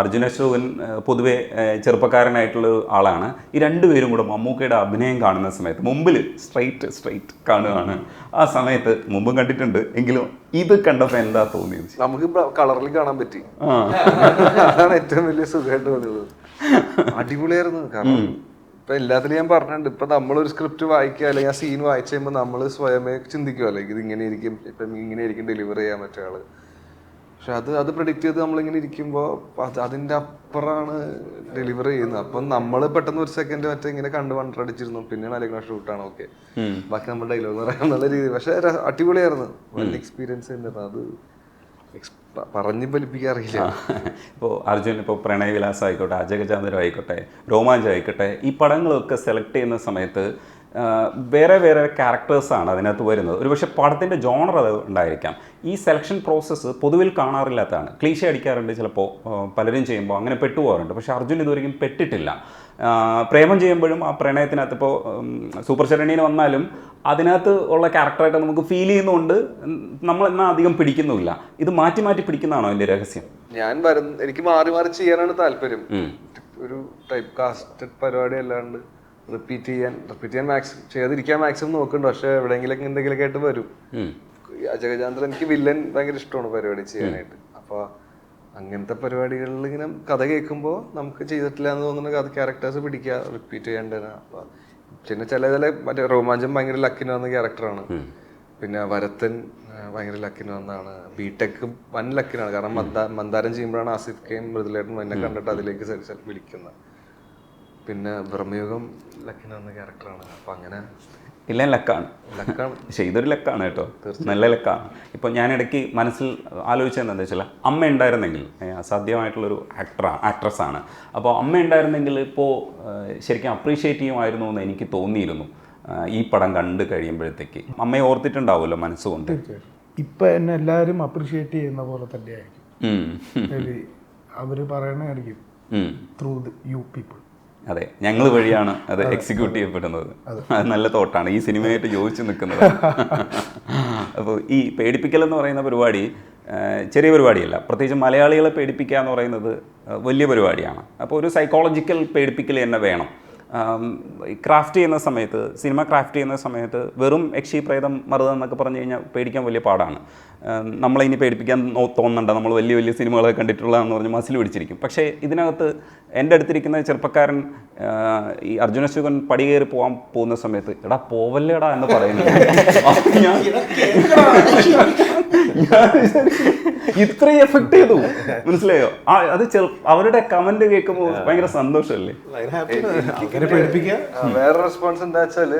അർജുന അശോകൻ പൊതുവെ ചെറുപ്പക്കാരനായിട്ടുള്ള ആളാണ്. ഈ രണ്ടുപേരും കൂടെ മമ്മൂക്കയുടെ അഭിനയം കാണുന്ന സമയത്ത് മുമ്പിൽ സ്ട്രൈറ്റ് സ്ട്രൈറ്റ് കാണുകയാണ്. ആ സമയത്ത് മുമ്പും കണ്ടിട്ടുണ്ട് എങ്കിലും ഇത് കണ്ടപ്പോൾ എന്താ തോന്നിയത്? നമുക്ക് കളറിൽ കാണാൻ പറ്റി. അതാണ് ഏറ്റവും വലിയ സുഖമായിട്ട് തോന്നിയത്. അടിപൊളിയായിരുന്നു കാരണം ഇപ്പൊ എല്ലാത്തിലും ഞാൻ പറഞ്ഞിട്ടുണ്ട് ഇപ്പൊ നമ്മളൊരു സ്ക്രിപ്റ്റ് വായിക്കുക അല്ലെങ്കിൽ ആ സീൻ വായിച്ചു കഴിയുമ്പോൾ നമ്മൾ സ്വയമേ ചിന്തിക്കുമല്ലോ ഇത് ഇങ്ങനെ ഇരിക്കും ഇപ്പം ഇങ്ങനെ ആയിരിക്കും ഡെലിവർ ചെയ്യാൻ പറ്റിയ ആൾ. പക്ഷെ അത് അത് പ്രിഡിക്റ്റ് ചെയ്ത് നമ്മളിങ്ങനെ ഇരിക്കുമ്പോൾ അതിന്റെ അപ്പുറമാണ് ഡെലിവറി ചെയ്യുന്നത്. അപ്പം നമ്മൾ പെട്ടെന്ന് ഒരു സെക്കൻഡ് മറ്റേ ഇങ്ങനെ കണ്ട് വണ്ടടിച്ചിരുന്നു പിന്നെയാണ് അല്ലെങ്കിൽ ഷൂട്ടാണ് ഓക്കെ. ബാക്കി നമ്മൾ ഡയലോഗ് പറയാം നല്ല രീതി. പക്ഷെ അടിപൊളിയായിരുന്നു. വലിയ എക്സ്പീരിയൻസ് ഉണ്ടായിരുന്നു അത് പറഞ്ഞു ഫലിപ്പിക്കാൻ അറിയില്ല. ഫലിപ്പിക്കാറില്ല ഇപ്പോൾ അർജുൻ ഇപ്പോൾ പ്രണയവിലാസം ആയിക്കോട്ടെ അജഗജാന്തരം ആയിക്കോട്ടെ രോമാഞ്ചം ആയിക്കോട്ടെ ഈ പടങ്ങളൊക്കെ സെലക്ട് ചെയ്യുന്ന സമയത്ത് വേറെ വേറെ ക്യാരക്ടേഴ്സാണ് അതിനകത്ത് വരുന്നത്. ഒരുപക്ഷെ പടത്തിന്റെ ജോണർ അത് ഉണ്ടായിരിക്കാം. ഈ സെലക്ഷൻ പ്രോസസ്സ് പൊതുവിൽ കാണാറില്ലാത്തതാണ്. ക്ലീശ അടിക്കാറുണ്ട് ചിലപ്പോൾ പലരും ചെയ്യുമ്പോൾ അങ്ങനെ പെട്ടുപോകാറുണ്ട്. പക്ഷേ അർജുൻ ഇതുവരെയും പെട്ടിട്ടില്ല. പ്രേമം ചെയ്യുമ്പോഴും ആ പ്രണയത്തിനകത്ത് ഇപ്പോൾ സൂപ്പർ ചരണിയിൽ വന്നാലും അതിനകത്ത് ഉള്ള ക്യാരക്ടറായിട്ട് നമുക്ക് ഫീൽ ചെയ്യുന്നുണ്ട്. നമ്മൾ എന്നാൽ അധികം പിടിക്കുന്നുമില്ല. ഇത് മാറ്റി മാറ്റി പിടിക്കുന്നതാണോ അതിന്റെ രഹസ്യം? ഞാൻ വരുന്ന എനിക്ക് മാറി മാറി ചെയ്യാനാണ് താല്പര്യം. ഒരു ടൈപ്പ് കാസ്റ്റ് പരിപാടി അല്ലാണ്ട് റിപ്പീറ്റ് ചെയ്യാൻ റിപ്പീറ്റ് ചെയ്യാൻ മാക്സിമം ചെയ്യാതിരിക്കാൻ മാക്സിമം നോക്കുന്നുണ്ട്. പക്ഷെ എവിടെയെങ്കിലും എന്തെങ്കിലുമൊക്കെ ആയിട്ട് വരും. ഉം. എനിക്ക് വില്ലൻ ഭയങ്കര ഇഷ്ടമാണ് പരിപാടി ചെയ്യാനായിട്ട്. അപ്പോൾ അങ്ങനത്തെ പരിപാടികളിൽ ഇങ്ങനെ കഥ കേൾക്കുമ്പോൾ നമുക്ക് ചെയ്തിട്ടില്ല എന്ന് തോന്നുന്ന കഥ ക്യാരക്ടേഴ്സ് പിടിക്കുക റിപ്പീറ്റ് ചെയ്യേണ്ടത് അപ്പോൾ പിന്നെ ചില ചില മറ്റേ രോമാഞ്ചം ഭയങ്കര ലക്കിന് വന്ന ക്യാരക്ടറാണ് പിന്നെ വരത്തൻ ഭയങ്കര ലക്കിന് വന്നതാണ്. ബിടെക് വൻ ലക്കിനാണ് കാരണം മന്ദാ മന്ദാരം ചെയ്യുമ്പോഴാണ് ആസിഫ് കെയും മൃദുലേട്ടനും എന്നെ കണ്ടിട്ട് അതിലേക്ക് വിളിക്കുന്നത്. പിന്നെ ബ്രഹ്മയുഗം ലക്കിന് വന്ന ക്യാരക്ടറാണ് അപ്പൊ അങ്ങനെ ഇല്ല ലക്കാണ്. ലക്കാണ്. പക്ഷേ ഇതൊരു ലക്കാണ് കേട്ടോ. നല്ല ലക്കാണ്. ഇപ്പോൾ ഞാൻ ഇടയ്ക്ക് മനസ്സിൽ ആലോചിച്ചത് എന്താണെന്ന് വെച്ചാൽ അമ്മ ഉണ്ടായിരുന്നെങ്കിൽ അസാധ്യമായിട്ടുള്ളൊരു ആക്ടറാണ് ആക്ട്രസ്സാണ് അപ്പോൾ അമ്മ ഉണ്ടായിരുന്നെങ്കിൽ ഇപ്പോൾ ശരിക്കും അപ്രീഷിയേറ്റ് ചെയ്യുമായിരുന്നു എന്ന് എനിക്ക് തോന്നിയിരുന്നു. ഈ പടം കണ്ട് കഴിയുമ്പോഴത്തേക്ക്. അമ്മയെ ഓർത്തിട്ടുണ്ടാവുമല്ലോ മനസ്സുകൊണ്ട്. ഇപ്പം എന്നെ എല്ലാവരും അപ്രീഷിയേറ്റ് ചെയ്യുന്ന പോലെ തന്നെയായിരിക്കും. അവർ പറയണായിരിക്കും. ത്രൂ യു പീപ്പിൾ അതെ ഞങ്ങൾ വഴിയാണ് അത് എക്സിക്യൂട്ട് ചെയ്യപ്പെടുന്നത്. അത്. നല്ല തോട്ടാണ്. ഈ സിനിമയായിട്ട് യോജിച്ച് നിൽക്കുന്നത് അപ്പോൾ ഈ പേടിപ്പിക്കൽ എന്ന് പറയുന്ന പരിപാടി ചെറിയ പരിപാടിയല്ല. പ്രത്യേകിച്ച് മലയാളികളെ പേടിപ്പിക്കുക എന്ന് പറയുന്നത് വലിയ പരിപാടിയാണ്. അപ്പോൾ ഒരു സൈക്കോളജിക്കൽ പേടിപ്പിക്കൽ തന്നെ വേണം. ക്രാഫ്റ്റ് ചെയ്യുന്ന സമയത്ത് സിനിമ ക്രാഫ്റ്റ് ചെയ്യുന്ന സമയത്ത് വെറും യക്ഷി പ്രേതം മറുതം എന്നൊക്കെ പറഞ്ഞു കഴിഞ്ഞാൽ പേടിക്കാൻ വലിയ പാടാണ്. നമ്മളെ ഇനി പേടിപ്പിക്കാൻ തോന്നുന്നുണ്ട് തോന്നണ്ട. നമ്മൾ വലിയ വലിയ സിനിമകളൊക്കെ കണ്ടിട്ടുള്ളതെന്ന് പറഞ്ഞ് മസിൽ പിടിച്ചിരിക്കും. പക്ഷേ ഇതിനകത്ത് എന്റെ അടുത്തിരിക്കുന്ന ചെറുപ്പക്കാരൻ ഈ അർജുന ശുഗൻ പടി കയറി പോകാൻ പോകുന്ന സമയത്ത് എടാ പോവല്ലേടാ എന്ന് പറയുന്നത് ഞാൻ ഞാൻ ഇത്രയും എഫക്ട് ചെയ്തു. മനസ്സിലായോ? ആ അത് അവരുടെ കമന്റ് കേൾക്കുമ്പോൾ ഭയങ്കര സന്തോഷമല്ലേ? വേറെ റെസ്പോൺസ് എന്താ വെച്ചാൽ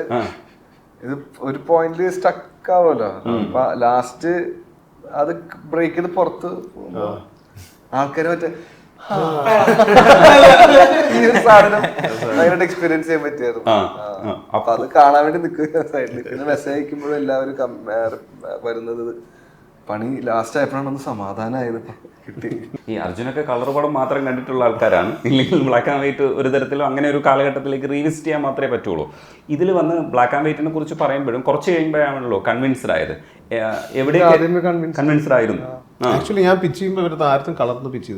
ഇത് ഒരു പോയിന്റിൽ സ്റ്റക്ക് ആവുമല്ലോ. അപ്പൊ ലാസ്റ്റ് അത് ബ്രേക്ക് ചെയ്ത് പുറത്ത് ആൾക്കാര് മറ്റേ ഈ ഒരു സാധനം ഭയങ്കരമായിട്ട് എക്സ്പീരിയൻസ് ചെയ്യാൻ പറ്റിയായിരുന്നു. അപ്പൊ അത് കാണാൻ വേണ്ടി നിൽക്കുക. സൈഡിൽ പിന്നെ മെസ്സേജ് അയക്കുമ്പോഴും എല്ലാവരും വരുന്നത് പണി ലാസ്റ്റ് ആയപ്പോഴാണ് ഒന്ന് സമാധാനമായത് കിട്ടി. ഈ അർജുനൊക്കെ കളർ പടം മാത്രം കണ്ടിട്ടുള്ള ആൾക്കാരാണ്. ഇല്ലെങ്കിൽ ബ്ലാക്ക് ആൻഡ് വൈറ്റ് ഒരു തരത്തിലും അങ്ങനെ ഒരു കാലഘട്ടത്തിലേക്ക് റീവിസിറ്റ് ചെയ്യാൻ മാത്രമേ പറ്റുള്ളൂ. ഇതിൽ വന്ന് ബ്ലാക്ക് ആൻഡ് വൈറ്റിനെ കുറിച്ച് പറയുമ്പോഴും കുറച്ച് കഴിയുമ്പോഴാണല്ലോ കൺവിൻസ്ഡ് ആയത്. എവിടെ കൺവിൻസ്ഡ് ആയിരുന്നു? ആക്ച്വലി ഞാൻ പിച്ച് ചെയ്യുമ്പോൾ ഇവരുടെ ആരും കളർന്ന് പിച്ച്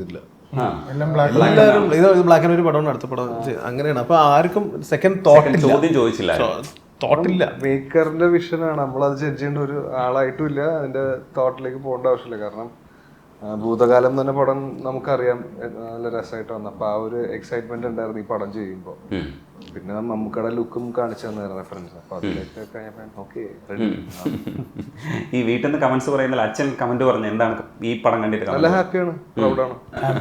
ബ്ലാക്ക് എല്ലാവരും ഇത് ബ്ലാക്ക് ആൻഡ് വൈറ്റ് പടമാണ് അടുത്ത പടം. അങ്ങനെയാണ്. അപ്പൊ ആർക്കും സെക്കൻഡ് തോട്ട് ചോദ്യം ചോദിച്ചില്ല. തോട്ടില്ല മേക്കറിന്റെ വിഷനാണ് നമ്മൾ അത് ജഡ്ജ് ചെയ്യേണ്ട ഒരു ആളായിട്ടും ഇല്ല. അതിന്റെ തോട്ടിലേക്ക് പോകേണ്ട ആവശ്യമില്ല. കാരണം ഭൂതകാലം തന്നെ പടം നമുക്കറിയാം. നല്ല രസമായിട്ട് വന്നു. അപ്പൊ ആ ഒരു എക്സൈറ്റ്മെന്റ് ഉണ്ടായിരുന്നു ഈ പടം ചെയ്യുമ്പോൾ. പിന്നെ നമുക്കടെ ലുക്കും കാണിച്ചു തന്നായിരുന്നു റെഫറൻസ് അപ്പൊ അതിലേക്ക് കഴിഞ്ഞപ്പോ ഈ വീട്ടിൽ നിന്ന് കമന്റ്സ് പറയുന്നതിൽ അച്ഛൻ കമന്റ് പറഞ്ഞു എന്താണ്? ഈ പടം കണ്ടിട്ട് നല്ല ഹാപ്പിയാണ് പ്രൗഡാണ്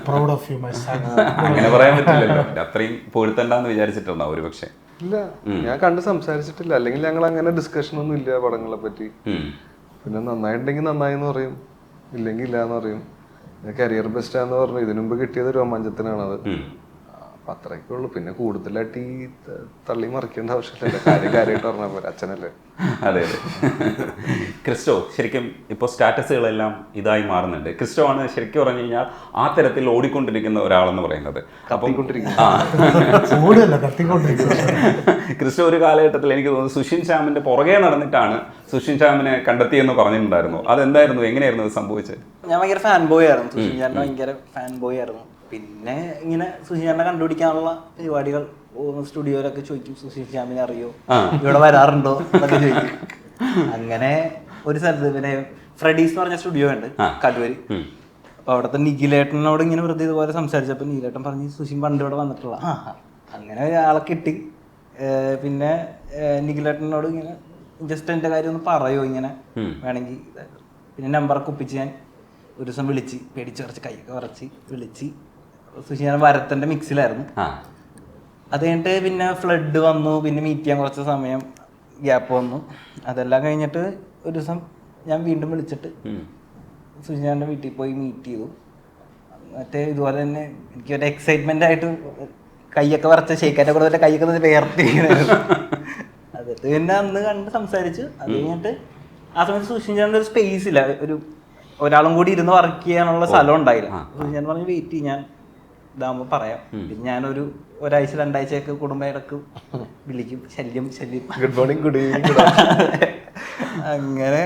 proud of you my son അങ്ങനെ പറയാൻ പറ്റില്ലല്ലോ. അത്രയും പൊഴുത്തണ്ടെന്ന് വിചാരിച്ചിട്ടുണ്ടാവും ഒരു പക്ഷേ ഇല്ല ഞാൻ കണ്ട് സംസാരിച്ചിട്ടില്ല. അല്ലെങ്കിൽ ഞങ്ങൾ അങ്ങനെ ഡിസ്കഷൻ ഒന്നും ഇല്ല പടങ്ങളെ പറ്റി. പിന്നെ നന്നായിട്ടുണ്ടെങ്കിൽ നന്നായി എന്ന് പറയും. ഇല്ലെങ്കിൽ ഇല്ല എന്ന് പറയും കരിയർ ബെസ്റ്റ് ആന്ന് പറഞ്ഞു. ഇതിനു മുമ്പ് കിട്ടിയത് രോമാഞ്ചത്തിനാണത്. അപ്പൊ അത്രയൊക്കെ ഉള്ളു. പിന്നെ കൂടുതലായിട്ട് ഈ തള്ളി മറിക്കേണ്ട ആവശ്യമില്ല കാര്യം കാര്യമായിട്ട് പറഞ്ഞാൽ പോലെ അച്ഛനല്ലേ? അതെ അതെ. ക്രിസ്റ്റോ ശരിക്കും ഇപ്പോൾ സ്റ്റാറ്റസുകളെല്ലാം ഇതായി മാറുന്നുണ്ട്. ക്രിസ്റ്റോ ആണ് ശരിക്കും പറഞ്ഞു കഴിഞ്ഞാൽ ആ തരത്തിൽ ഓടിക്കൊണ്ടിരിക്കുന്ന ഒരാളെന്ന് പറയുന്നത്. ക്രിസ്റ്റോ ഒരു കാലഘട്ടത്തിൽ എനിക്ക് തോന്നുന്നു സുഷിൻ ശ്യാമിന്റെ പുറകെ നടന്നിട്ടാണ് സുഷിൻ ശ്യാമിനെ കണ്ടെത്തിയെന്ന് പറഞ്ഞിട്ടുണ്ടായിരുന്നു. അതെന്തായിരുന്നു? എങ്ങനെയായിരുന്നു അത് സംഭവിച്ചത്? ഞാൻ ഭയങ്കര ഫാൻ ബോയ് ആയിരുന്നു. സുഷിൻ ഭയങ്കര ഫാൻ ബോയ് ആയിരുന്നു. പിന്നെ ഇങ്ങനെ സുശീലിനെ കണ്ടുപിടിക്കാനുള്ള പരിപാടികൾ. സ്റ്റുഡിയോയിലൊക്കെ ചോദിക്കും സുശീൽ ശ്യാമിനെ അറിയോ? ഇവിടെ വരാറുണ്ടോ? എന്നൊക്കെ ചോദിക്കും. അങ്ങനെ ഒരു സ്ഥലത്ത് പിന്നെ ഫ്രെഡീസ് എന്ന് പറഞ്ഞ സ്റ്റുഡിയോ ഉണ്ട് കല്ലൂര് അപ്പൊ അവിടുത്തെ നിഖിലേട്ടനോട് ഇങ്ങനെ വെറുതെ ഇതുപോലെ സംസാരിച്ചപ്പോൾ നിഖിലേട്ടൻ പറഞ്ഞ് സുശീൻ പണ്ട് ഇവിടെ വന്നിട്ടുള്ള. അങ്ങനെ ഒരാളെ കിട്ടി. പിന്നെ നിഖിലേട്ടനോട് ഇങ്ങനെ ജസ്റ്റ് എന്റെ കാര്യം ഒന്ന് പറയോ ഇങ്ങനെ? വേണമെങ്കിൽ പിന്നെ നമ്പറൊക്കെ ഒപ്പിച്ച് ഞാൻ ഒരു ദിവസം വിളിച്ച് പേടിച്ച് കുറച്ച് കൈയൊക്കെ കുറച്ച് വിളിച്ച് സുശീലൻ വരത്തന്റെ മിക്സിലായിരുന്നു അത് കഴിഞ്ഞിട്ട് പിന്നെ ഫ്ലഡ് വന്നു പിന്നെ മീറ്റ് ചെയ്യാൻ കുറച്ച് സമയം ഗ്യാപ്പ് വന്നു. അതെല്ലാം കഴിഞ്ഞിട്ട് ഒരു ദിവസം ഞാൻ വീണ്ടും വിളിച്ചിട്ട് ഉം. വീട്ടിൽ പോയി മീറ്റ് ചെയ്തു. മറ്റേ ഇതുപോലെ തന്നെ എനിക്ക് ഒരു എക്സൈറ്റ്മെന്റ് ആയിട്ട് കൈയൊക്കെ വരച്ച ഷെയ്ക്കാന്റെ കൂടെ കൈയൊക്കെ വേർത്തിരിക്കണായിരുന്നു എന്നിട്ട് പിന്നെ അന്ന് കണ്ട് സംസാരിച്ചു. അത് കഴിഞ്ഞിട്ട് ആ സമയത്ത് സുഷിൻചാന്റെ ഒരു സ്പേസ് ഇല്ല. ഒരു ഒരാളും കൂടി ഇരുന്ന് വർക്ക് ചെയ്യാനുള്ള സ്ഥലം ഉണ്ടായില്ല. സുഷിൻചാൻ പറഞ്ഞു വെയിറ്റ് ചെയ്യും ഞാൻ ഇതാകുമ്പോൾ പറയാം. പിന്നെ ഞാനൊരു ഒരാഴ്ച രണ്ടാഴ്ചയൊക്കെ ഒക്കെ ഇടയ്ക്ക് വിളിക്കും. ശല്യം ശല്യം. ഗുഡ് മോർണിംഗ് ഗുഡ് ഈവനിങ് അങ്ങനെ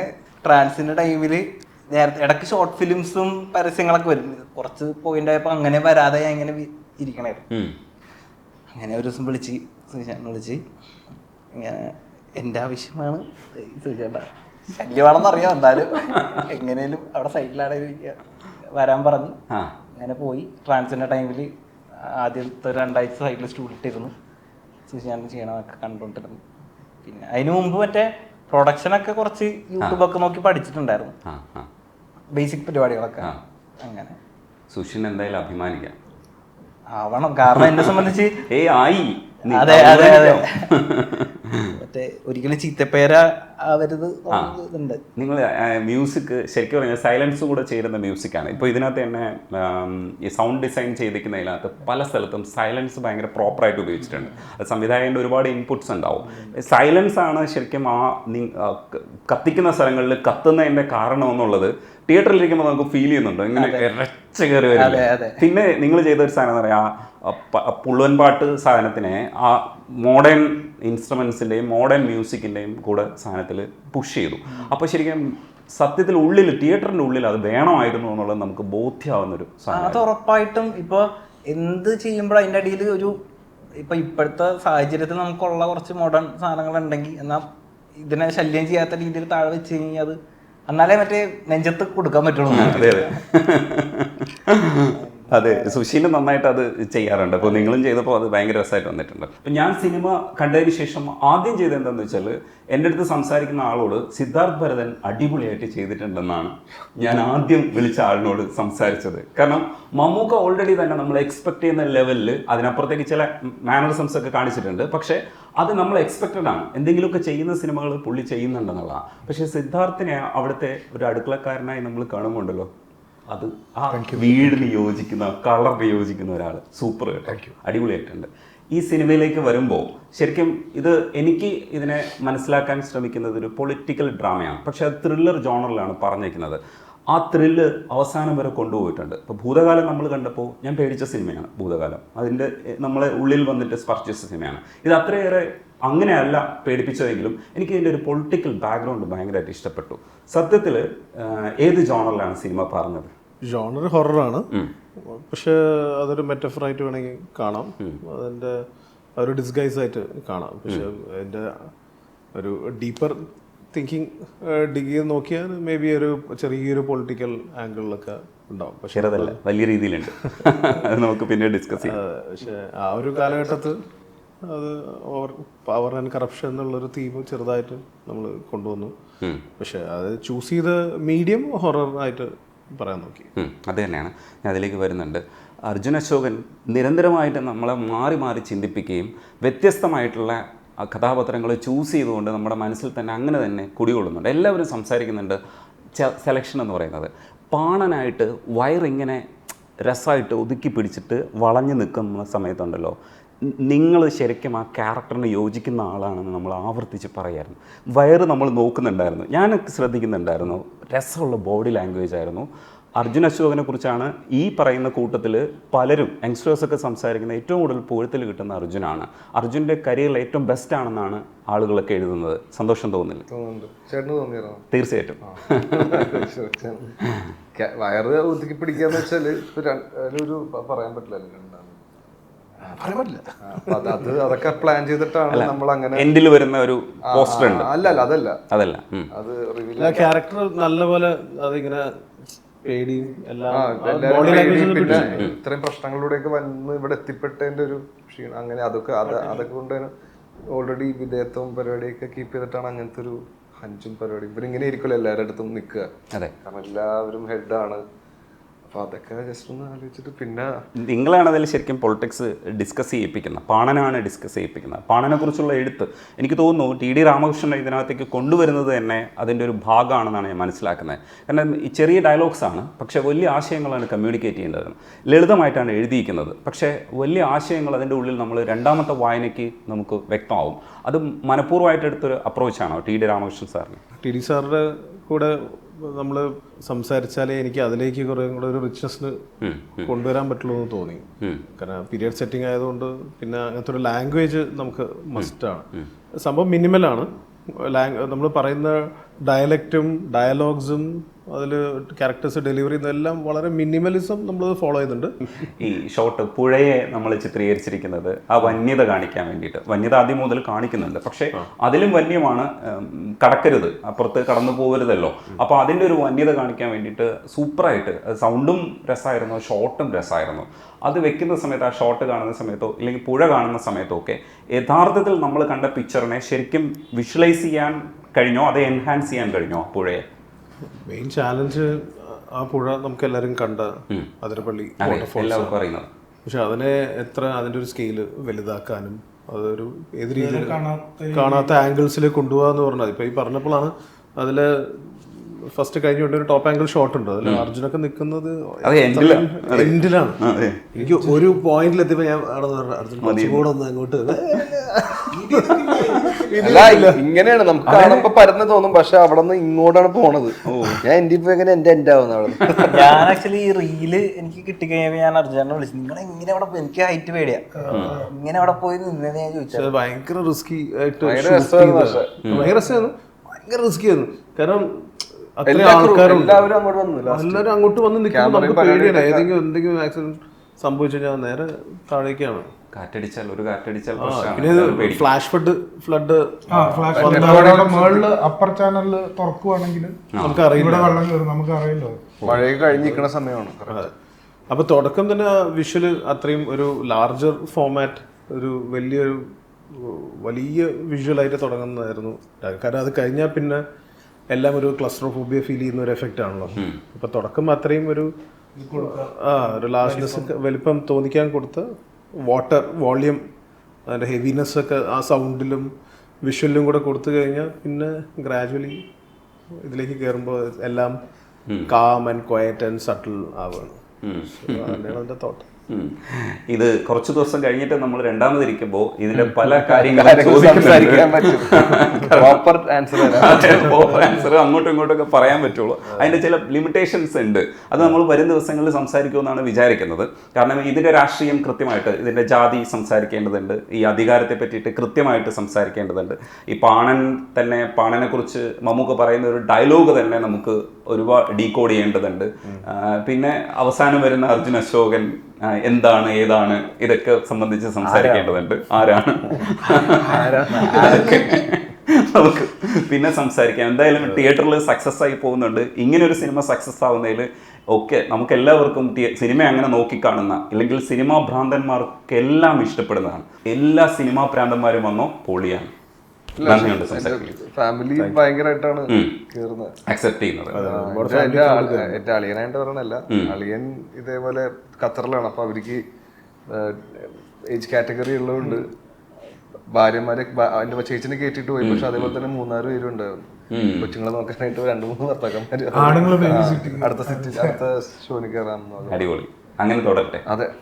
ട്രാൻസിന്റെ ടൈമിൽ നേരത്തെ ഇടയ്ക്ക് ഷോർട്ട് ഫിലിംസും പരസ്യങ്ങളൊക്കെ വരും. കുറച്ച് പോയിന്റ് ആയപ്പോൾ അങ്ങനെ വരാതെ ഞാൻ ഇങ്ങനെ ഇരിക്കണായിരുന്നു. അങ്ങനെ ഒരു ദിവസം വിളിച്ച് സുശാന്ത് വിളിച്ച് ഇങ്ങനെ എന്റെ ആവശ്യമാണ് സുശാന്ത ശല്യമാണെന്ന് അറിയാം എന്തായാലും എങ്ങനെയും അവിടെ സൈഡിലാണെങ്കിൽ വരാൻ പറഞ്ഞു. അങ്ങനെ പോയി. ട്രാൻസിന്റെ ടൈമിൽ ആദ്യത്തെ രണ്ടാഴ്ച സൈഡിൽ സ്റ്റൂഡിട്ടിരുന്നു സുശാന്ത് ചെയ്യണമൊക്കെ കണ്ടുകൊണ്ടിരുന്നു. പിന്നെ അതിന് മുമ്പ് മറ്റേ പ്രൊഡക്ഷനൊക്കെ കുറച്ച് യൂട്യൂബൊക്കെ നോക്കി പഠിച്ചിട്ടുണ്ടായിരുന്നു. ബേസിക് പരിപാടികളൊക്കെ. അങ്ങനെ. സുഷിൻ എന്തായാലും അഭിമാനിക്കാം. ആവണം. കാരണം എന്നെ സംബന്ധിച്ച് ഏയ് ആയി. അതെ അതെ അതെ. മറ്റേ ഒരിക്കലും ചീത്തപ്പേര ആവരുത് ഇതുണ്ട്. നിങ്ങൾ മ്യൂസിക് ശരിക്കും പറഞ്ഞാൽ സൈലൻസ് കൂടെ ചേരുന്ന മ്യൂസിക്കാണ് ഇപ്പോൾ ഇതിനകത്ത് തന്നെ ഈ സൗണ്ട് ഡിസൈൻ ചെയ്തിരിക്കുന്നതിനകത്ത് പല സ്ഥലത്തും സൈലൻസ് ഭയങ്കര പ്രോപ്പറായിട്ട് ഉപയോഗിച്ചിട്ടുണ്ട്. അത് സംവിധായകന്റെ ഒരുപാട് ഇൻപുട്സ് ഉണ്ടാവും. സൈലൻസ് ആണ് ശരിക്കും ആ കത്തിക്കുന്ന സ്ഥലങ്ങളിൽ കത്തുന്നതിന്റെ കാരണം എന്നുള്ളത് തിയേറ്ററിലിരിക്കുമ്പോൾ നമുക്ക് ഫീൽ ചെയ്യുന്നുണ്ട്. ഇങ്ങനെ ഇരച്ച കയറി വരും. പിന്നെ നിങ്ങൾ ചെയ്ത ഒരു സാധനം പറയാ ആ പുള്ളുവൻ പാട്ട് സാധനത്തിനെ ആ മോഡേൺ ഇൻസ്ട്രുമെൻസിന്റെയും മോഡേൺ മ്യൂസിക്കിന്റെയും കൂടെ സാധനത്തിൽ പുഷ് ചെയ്തു. അപ്പോൾ ശരിക്കും സത്യത്തിൽ ഉള്ളിൽ തിയേറ്ററിന്റെ ഉള്ളിൽ അത് വേണമായിരുന്നു എന്നുള്ളത് നമുക്ക് ബോധ്യമാവുന്നൊരു സാധനം അത് ഉറപ്പായിട്ടും ഇപ്പോൾ എന്ത് ചെയ്യുമ്പോൾ അതിന്റെ അടിയിൽ ഒരു ഇപ്പൊ ഇപ്പോഴത്തെ സാഹചര്യത്തിൽ നമുക്കുള്ള കുറച്ച് മോഡേൺ സാധനങ്ങൾ ഉണ്ടെങ്കിൽ എന്നാൽ ഇതിനെ ശല്യം ചെയ്യാത്ത രീതിയിൽ താഴെ വെച്ച് കഴിഞ്ഞാൽ അത് എന്നാലേ മറ്റേ നെഞ്ചത്ത് കൊടുക്കാൻ പറ്റുള്ളൂ. അതെ സുശീലും നന്നായിട്ട് അത് ചെയ്യാറുണ്ട്. അപ്പോൾ നിങ്ങളും ചെയ്തപ്പോൾ അത് ഭയങ്കര രസമായിട്ട് വന്നിട്ടുണ്ട്. അപ്പം ഞാൻ സിനിമ കണ്ടതിന് ശേഷം ആദ്യം ചെയ്തത് എന്താണെന്ന് വെച്ചാൽ എന്റെ അടുത്ത് സംസാരിക്കുന്ന ആളോട് സിദ്ധാർത്ഥ് ഭരതൻ അടിപൊളിയായിട്ട് ചെയ്തിട്ടുണ്ടെന്നാണ് ഞാൻ ആദ്യം വിളിച്ച ആളിനോട് സംസാരിച്ചത്. കാരണം മമ്മൂക്ക ഓൾറെഡി തന്നെ നമ്മൾ എക്സ്പെക്ട് ചെയ്യുന്ന ലെവലിൽ അതിനപ്പുറത്തേക്ക് ചില മാനറിസംസ് ഒക്കെ കാണിച്ചിട്ടുണ്ട്. പക്ഷേ അത് നമ്മൾ എക്സ്പെക്റ്റഡ് ആണ്. എന്തെങ്കിലുമൊക്കെ ചെയ്യുന്ന സിനിമകൾ പുള്ളി ചെയ്യുന്നുണ്ടെന്നുള്ളതാണ്. പക്ഷേ സിദ്ധാർത്ഥിനെ അവിടുത്തെ ഒരു അടുക്കളക്കാരനായി നമ്മൾ കാണുമ്പോണ്ടല്ലോ? അത് ആ വീടിന് യോജിക്കുന്ന കളറിന് യോജിക്കുന്ന ഒരാൾ സൂപ്പർ അടിപൊളിയായിട്ടുണ്ട് ഈ സിനിമയിലേക്ക് വരുമ്പോൾ ശരിക്കും ഇത് എനിക്ക് ഇതിനെ മനസ്സിലാക്കാൻ ശ്രമിക്കുന്നത് ഒരു പൊളിറ്റിക്കൽ ഡ്രാമയാണ് പക്ഷേ അത് ത്രില്ലർ ജോണറിലാണ് പറഞ്ഞേക്കുന്നത്. ആ ത്രില്ല് അവസാനം വരെ കൊണ്ടുപോയിട്ടുണ്ട്. ഇപ്പോൾ ഭൂതകാലം നമ്മൾ കണ്ടപ്പോൾ ഞാൻ പേടിച്ച സിനിമയാണ് ഭൂതകാലം. അതിന്റെ നമ്മളെ ഉള്ളിൽ വന്നിട്ട് സ്പർശിച്ച സിനിമയാണ്. ഇത് അത്രയേറെ അങ്ങനെയല്ല പേടിപ്പിച്ചതെങ്കിലും എനിക്ക് ഇതിന്റെ ഒരു പൊളിറ്റിക്കൽ ബാക്ക്ഗ്രൗണ്ട് ഭയങ്കരമായിട്ട് ഇഷ്ടപ്പെട്ടു. സത്യത്തിൽ ഏത് ജോണറിലാണ് സിനിമ പറഞ്ഞത്? ജോണർ ഹൊററാണ് പക്ഷേ അതൊരു മെറ്റഫറായിട്ട് വേണമെങ്കിൽ കാണാം. അതിന്റെ ഒരു ഡിസ്ഗൈസ് ആയിട്ട് കാണാം പക്ഷേ അതിന്റെ ഒരു ഡീപ്പർ തിങ്കിങ് ഡിഗ്രി ചെയ്ത് നോക്കിയാൽ മേ ബി ഒരു ചെറിയൊരു പൊളിറ്റിക്കൽ ആംഗിളിലൊക്കെ ഉണ്ടാവും. പക്ഷേ അതല്ല വലിയ രീതിയിലുണ്ട്. നമുക്ക് പിന്നെ ഡിസ്കസ് ചെയ്യാം. പക്ഷേ ആ ഒരു കാലഘട്ടത്തിൽ അത് ഓവർ പവർ ആൻഡ് കറപ്ഷൻ എന്നുള്ളൊരു തീം ചെറുതായിട്ട് നമ്മൾ കൊണ്ടുവന്നു. പക്ഷെ അത് ചൂസ് ചെയ്ത മീഡിയം ഹൊറർ ആയിട്ട് പറയാൻ നോക്കി. ഉം, അത് തന്നെയാണ്. ഞാൻ അതിലേക്ക് വരുന്നുണ്ട്. അർജുൻ അശോകൻ നിരന്തരമായിട്ട് നമ്മളെ മാറി മാറി ചിന്തിപ്പിക്കുകയും വ്യത്യസ്തമായിട്ടുള്ള ആ കഥാപാത്രങ്ങൾ ചൂസ് ചെയ്തുകൊണ്ട് നമ്മുടെ മനസ്സിൽ തന്നെ അങ്ങനെ തന്നെ കുടികൊള്ളുന്നുണ്ട്. എല്ലാവരും സംസാരിക്കുന്നുണ്ട് സെലക്ഷൻ എന്ന് പറയുന്നത്. പാണനായിട്ട് വയറിങ്ങനെ രസമായിട്ട് ഒതുക്കി പിടിച്ചിട്ട് വളഞ്ഞു നിൽക്കുന്ന സമയത്തുണ്ടല്ലോ. നിങ്ങൾ ശരിക്കും ആ ക്യാരക്ടറിന് യോജിക്കുന്ന ആളാണെന്ന് നമ്മൾ ആവർത്തിച്ച് പറയായിരുന്നു. വയറ് നമ്മൾ നോക്കുന്നുണ്ടായിരുന്നു. ഞാനൊക്കെ ശ്രദ്ധിക്കുന്നുണ്ടായിരുന്നു. രസമുള്ള ബോഡി ലാംഗ്വേജ് ആയിരുന്നു. അർജുൻ അശോകനെ കുറിച്ചാണ് ഈ പറയുന്ന കൂട്ടത്തിൽ പലരും യങ്സ്റ്റേഴ്സൊക്കെ സംസാരിക്കുന്ന ഏറ്റവും കൂടുതൽ പൂഴത്തിൽ കിട്ടുന്ന അർജുനാണ്. അർജുന്റെ കരിയറിൽ ഏറ്റവും ബെസ്റ്റ് ആണെന്നാണ് ആളുകളൊക്കെ എഴുതുന്നത്. സന്തോഷം തോന്നില്ല? തീർച്ചയായിട്ടും. വയറ് ഒതുക്കി പിടിക്കാന്ന് വെച്ചാൽ പ- പറയാൻ രണ്ടാണ് പറയാൻ പറ്റില്ല അത് അത് അതൊക്കെ പ്ലാൻ ചെയ്തിട്ടാണ് നമ്മൾ അങ്ങനെ എൻഡിൽ വരുന്ന ഒരു പോസ്റ്റർ ഉണ്ട്. അല്ല അല്ല അതല്ല. അതല്ല അത് റിവീൽ ക്യാരക്ടർ നല്ലപോലെ അതിങ്ങനെ പേടിയും പിന്നെ ഇത്രയും പ്രശ്നങ്ങളിലൂടെയൊക്കെ വന്ന് ഇവിടെ എത്തിപ്പെട്ടതിന്റെ ഒരു ക്ഷീണം. അങ്ങനെ അതൊക്കെ അത് അതൊക്കെ കൊണ്ട് ഓൾറെഡി വിധേയത്വം പരിപാടിയൊക്കെ കീപ്പ് ചെയ്തിട്ടാണ് അങ്ങനത്തെ ഒരു ഹഞ്ചും പരിപാടി ഇവരിങ്ങനെ ആയിരിക്കുമല്ലോ എല്ലാവരുടെ അടുത്തും നിൽക്കുക. അതെ. കാരണം എല്ലാവരും ഹെഡാണ് അപ്പൊ അതൊക്കെ ജസ്റ്റ് ഒന്ന് ആലോചിച്ചിട്ട് പിന്നെ നിങ്ങളാണ് അതിൽ ശരിക്കും പൊളിറ്റിക്സ് ഡിസ്കസ് ചെയ്യിപ്പിക്കുന്നത്. പാണനാണ് ഡിസ്കസ് ചെയ്യിപ്പിക്കുന്നത്. പാണനെ കുറിച്ചുള്ള എഴുത്ത് എനിക്ക് തോന്നുന്നു ടി ഡി രാമകൃഷ്ണൻ ഇതിനകത്തേക്ക് കൊണ്ടുവരുന്നത് തന്നെ അതിന്റെ ഒരു ഭാഗമാണെന്നാണ് ഞാൻ മനസ്സിലാക്കുന്നത്. കാരണം ഈ ചെറിയ ഡയലോഗ്സ് ആണ് പക്ഷേ വലിയ ആശയങ്ങളാണ് കമ്മ്യൂണിക്കേറ്റ് ചെയ്യേണ്ടത്. ലളിതമായിട്ടാണ് എഴുതിയിരിക്കുന്നത്. പക്ഷേ വലിയ ആശയങ്ങൾ അതിന്റെ ഉള്ളിൽ നമ്മൾ രണ്ടാമത്തെ വായനയ്ക്ക് നമുക്ക് വ്യക്തമാവും. അത് മനഃപൂർവമായിട്ട് എടുത്തൊരു അപ്രോച്ചാണോ ടി ഡി രാമകൃഷ്ണൻ സാറിന്? ടി ഡി സാറിന്റെ കൂടെ നമ്മൾ സംസാരിച്ചാലേ എനിക്ക് അതിലേക്ക് കുറേ കൂടെ ഒരു റിച്ച്നെസ് കൊണ്ടുവരാൻ പറ്റുള്ളൂ എന്ന് തോന്നി. കാരണം പീരിയഡ് സെറ്റിംഗ് ആയതുകൊണ്ട് പിന്നെ അങ്ങനത്തെ ഒരു ലാംഗ്വേജ് നമുക്ക് മസ്റ്റാണ് സംഭവം മിനിമലാണ് നമ്മൾ പറയുന്ന ഡയലക്റ്റും ഡയലോഗ്സും അതിൽ ക്യാരക്ടേഴ്സ് ഡെലിവറി ചെയ്യുന്നതെല്ലാം വളരെ മിനിമലിസം നമ്മൾ ഫോളോ ചെയ്യുന്നുണ്ട്. ഈ ഷോട്ട് പുഴയെ നമ്മൾ ചിത്രീകരിച്ചിരിക്കുന്നത് ആ വന്യത കാണിക്കാൻ വേണ്ടിയിട്ട്. വന്യത ആദ്യം മുതൽ കാണിക്കുന്നുണ്ട്. പക്ഷേ അതിലും വന്യമാണ് കടക്കരുത്. അപ്പുറത്ത് കടന്നു പോകരുതല്ലോ. അപ്പോൾ അതിന്റെ ഒരു വന്യത കാണിക്കാൻ വേണ്ടിയിട്ട് സൂപ്പറായിട്ട് സൗണ്ടും രസമായിരുന്നു ഷോട്ടും രസമായിരുന്നു അത് വെക്കുന്ന സമയത്ത് ആ ഷോട്ട് കാണുന്ന സമയത്തോ അല്ലെങ്കിൽ പുഴ കാണുന്ന സമയത്തോ ഒക്കെ യഥാർത്ഥത്തിൽ നമ്മൾ കണ്ട പിക്ചറിനെ ശരിക്കും വിഷ്വലൈസ് ചെയ്യാൻ കഴിഞ്ഞോ അത് എൻഹാൻസ് ചെയ്യാൻ കഴിഞ്ഞോ പുഴയെ? മെയിൻ ചാലഞ്ച് ആ പുഴ നമുക്ക് എല്ലാവരും കണ്ട അതിരപ്പള്ളി വാട്ടർഫോൾസ് പക്ഷെ അതിനെ എത്ര അതിന്റെ ഒരു സ്കെയിൽ വലുതാക്കാനും അതൊരു ഏത് രീതിയിൽ കാണാത്ത ആംഗിൾസിൽ കൊണ്ടുപോകാന്ന് പറഞ്ഞാൽ ഇപ്പൊ ഈ പറഞ്ഞപ്പോഴാണ് അതിൽ ഫസ്റ്റ് കഴിഞ്ഞുകൊണ്ട് ഒരു ടോപ്പ് ആംഗിൾ ഷോട്ട് ഉണ്ട്. അതിൽ അർജുനൊക്കെ നിൽക്കുന്നത് അത് എൻഡിലാണ് എനിക്ക് ഒരു പോയിന്റിൽ എത്തിയപ്പോ ഞാൻ അവിടെ അർജുൻ കുറച്ചും കൂടെ ഒന്ന് അങ്ങോട്ട് അല്ല ഇങ്ങനെയാണ്. നമുക്ക് കാണുമ്പോ പരന്ന് തോന്നും. പക്ഷെ അവിടെ നിന്ന് ഇങ്ങോട്ടാണ് പോണത്. ഞാൻ എന്റെ ഇപ്പൊ എങ്ങനെ എന്റെ എന്റെ ആവുന്ന അവിടെ? ഞാൻ ആക്ച്വലി ഈ റീൽ എനിക്ക് കിട്ടിക്കഴിഞ്ഞപ്പോ ഞാൻ അർജുനെ വിളിച്ചു. നിങ്ങൾ എങ്ങനെ അവിടെ പോയി?" എനിക്ക് ഹൈറ്റ് പേടിയാ. ഇങ്ങനെ അവിടെ പോയി നിന്നെ ഞാൻ ചോദിച്ചത് ഭയങ്കര റിസ്കി ആയിട്ട് ഭയങ്കര. ഭയങ്കര റിസ്കി ആയിരുന്നു കാരണം എല്ലാവരും അങ്ങോട്ട് വന്നില്ല എല്ലാവരും അങ്ങോട്ട് വന്ന് നിൽക്കുമ്പോൾ നമുക്ക് പേടിയാണ്. ഏതെങ്കിലും എന്തെങ്കിലും ആക്സിഡന്റ് സംഭവിച്ചു കഴിഞ്ഞാൽ നേരെ താഴേക്കാണ്. കാറ്റടിച്ചാൽ ഒരു കാറ്റടിച്ചാൽ പ്രശ്നമാണ്. ഫ്ലാഷ് ഫ്ലഡ് ഫ്ലഡ് ആ ഫ്ലാഷ് അവിടെ അപ്പർ ചാനലിൽ തുറക്കുവാണെങ്കിൽ നമുക്ക് അറിയില്ല വെള്ളം കയറും നമുക്ക് അറിയില്ലോ മഴയൊക്കെ കഴിഞ്ഞ് നിൽക്കുന്ന സമയമാണ്. അപ്പൊ തുടക്കം തന്നെ വിഷ്വൽ അത്രയും ഒരു ലാർജർ ഫോമാറ്റ് ഒരു വലിയൊരു വലിയ വലിയ വിഷ്വലായിട്ട് തുടങ്ങുന്നതായിരുന്നു. കാരണം അത് കഴിഞ്ഞാൽ പിന്നെ എല്ലാം ഒരു ക്ലസ്റ്റർ ക്ലസ്ട്രോഫോബിയ ഫീൽ ചെയ്യുന്ന ഒരു എഫക്റ്റ് ആണല്ലോ. അപ്പൊ തുടക്കം അത്രയും ഒരു ആ ഒരു ലാർജ്നെസ് വലിപ്പം തോന്നിക്കാൻ കൊടുത്ത് വാട്ടർ വോളിയം അതിന്റെ ഹെവിനെസ് ഒക്കെ ആ സൗണ്ടിലും വിഷ്വലിലും കൂടെ കൊടുത്തു കഴിഞ്ഞാൽ പിന്നെ ഗ്രാജുവലി ഇതിലേക്ക് കയറുമ്പോൾ എല്ലാം calm and quiet and subtle ആവുകയാണ്. അതിന്റെ തോട്ടം. ഇത് കുറച്ച് ദിവസം കഴിഞ്ഞിട്ട് നമ്മൾ രണ്ടാമതിരിക്കുമ്പോൾ ഇതിന്റെ പല കാര്യങ്ങളും പ്രോപ്പർ ആൻസർ അങ്ങോട്ടും ഇങ്ങോട്ടൊക്കെ പറയാൻ പറ്റുള്ളൂ. അതിന്റെ ചില ലിമിറ്റേഷൻസ് ഉണ്ട്. അത് നമ്മൾ വരും ദിവസങ്ങളിൽ സംസാരിക്കുമെന്നാണ് വിചാരിക്കുന്നത്. കാരണം ഇതിന്റെ രാഷ്ട്രീയം കൃത്യമായിട്ട് ഇതിന്റെ ജാതി സംസാരിക്കേണ്ടതുണ്ട്. ഈ അധികാരത്തെ പറ്റിയിട്ട് കൃത്യമായിട്ട് സംസാരിക്കേണ്ടതുണ്ട്. ഈ പാണൻ തന്നെ പാണനെ കുറിച്ച് മമ്മൂക്ക പറയുന്ന ഒരു ഡയലോഗ് തന്നെ നമുക്ക് ഒരുപാട് ഡീകോഡ് ചെയ്യേണ്ടതുണ്ട്. പിന്നെ അവസാനം വരുന്ന അർജുൻ അശോകൻ എന്താണ് ഏതാണ് ഇതൊക്കെ സംബന്ധിച്ച് സംസാരിക്കേണ്ടതുണ്ട്. ആരാണ്? നമുക്ക് പിന്നെ സംസാരിക്കാം. എന്തായാലും തിയേറ്ററിൽ സക്സസ് ആയി പോകുന്നുണ്ട്. ഇങ്ങനെ ഒരു സിനിമ സക്സസ് ആവുന്നതിൽ ഒക്കെ നമുക്ക് എല്ലാവർക്കും സിനിമ അങ്ങനെ നോക്കിക്കാണുന്ന അല്ലെങ്കിൽ സിനിമാ ഭ്രാന്തന്മാർക്ക് എല്ലാം ഇഷ്ടപ്പെടുന്നതാണ്. എല്ലാ സിനിമാ ഭ്രാന്തന്മാരും വന്നോ പൊളിയാണ്. നന്ദിയുണ്ട് ഫാമിലി ഭയങ്കരമായിട്ടാണ് കേറുന്നത്. അക്സെപ്റ്റ് ചെയ്യുന്നത്. എന്റെ അളിയനായിട്ട് പറയണല്ല അളിയൻ ഇതേപോലെ ഖത്തറിലാണ്. അപ്പൊ അവർക്ക് ഏജ് കാറ്റഗറി ഉള്ളതുകൊണ്ട് ഭാര്യമാരെ എന്റെ ചേച്ചിനെ കയറ്റിട്ട് പോയി. പക്ഷെ അതേപോലെ തന്നെ മൂന്നാറ് പേരും ഉണ്ടായിരുന്നു. കൊച്ചുങ്ങളെ നോക്കാനായിട്ട് രണ്ടു മൂന്ന് ഭർത്താക്കന്മാര് അടുത്ത സിറ്റി അടുത്ത ഷോന് കയറാം അടിപൊളി. അങ്ങനെ തുടരട്ടെ. അതെ.